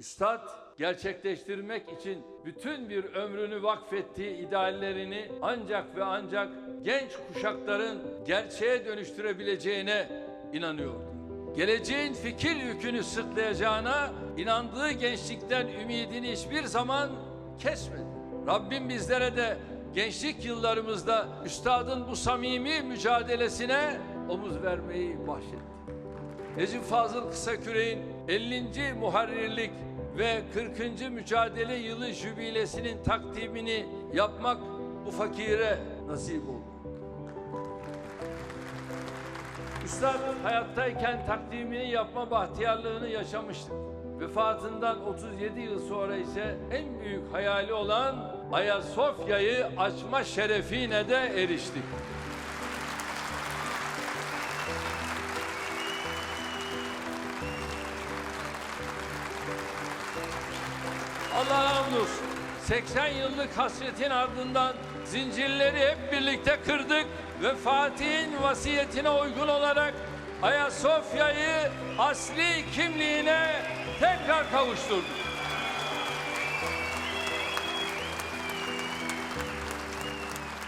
Üstad gerçekleştirmek için bütün bir ömrünü vakfettiği ideallerini ancak ve ancak genç kuşakların gerçeğe dönüştürebileceğine inanıyordu. Geleceğin fikir yükünü sırtlayacağına inandığı gençlikten ümidini hiçbir zaman kesmedi. Rabbim bizlere de gençlik yıllarımızda üstadın bu samimi mücadelesine omuz vermeyi bahşetti. Necip Fazıl Kısaküre'nin 50. muharrirlik ve 40. mücadele yılı jübilesinin takdimini yapmak bu fakire nasip oldu. Üstad hayattayken takdimini yapma bahtiyarlığını yaşamıştık. Vefatından 37 yıl sonra ise en büyük hayali olan Ayasofya'yı açma şerefine de eriştik. Allah'a hamdolsun. 80 yıllık hasretin ardından zincirleri hep birlikte kırdık ve Fatih'in vasiyetine uygun olarak Ayasofya'yı asli kimliğine tekrar kavuşturduk.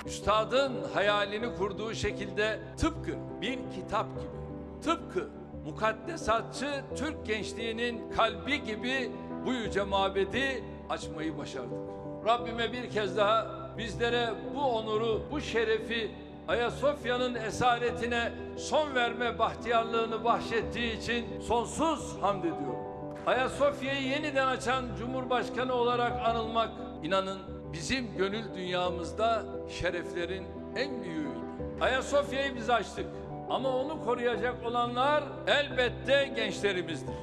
Üstadın hayalini kurduğu şekilde tıpkı bir kitap gibi, tıpkı mukaddesatçı Türk gençliğinin kalbi gibi bu yüce mabedi açmayı başardık. Rabbime bir kez daha bizlere bu onuru, bu şerefi Ayasofya'nın esaretine son verme bahtiyarlığını bahşettiği için sonsuz hamd ediyorum. Ayasofya'yı yeniden açan Cumhurbaşkanı olarak anılmak inanın bizim gönül dünyamızda şereflerin en büyüğüydü. Ayasofya'yı biz açtık ama onu koruyacak olanlar elbette gençlerimizdir.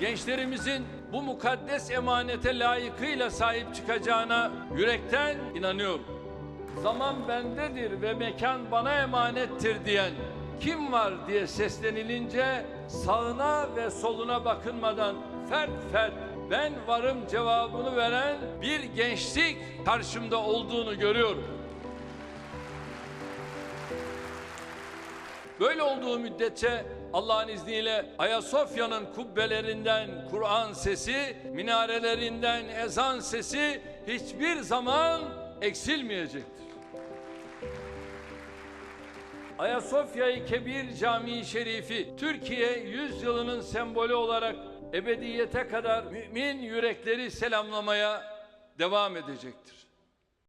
Gençlerimizin bu mukaddes emanete layıkıyla sahip çıkacağına yürekten inanıyorum. Zaman bendedir ve mekan bana emanettir diyen kim var diye seslenilince sağına ve soluna bakınmadan fert fert ben varım cevabını veren bir gençlik karşımda olduğunu görüyorum. Böyle olduğu müddetçe Allah'ın izniyle Ayasofya'nın kubbelerinden Kur'an sesi, minarelerinden ezan sesi hiçbir zaman eksilmeyecektir. Ayasofya-i Kebir Camii Şerifi Türkiye yüzyılının sembolü olarak ebediyete kadar mümin yürekleri selamlamaya devam edecektir.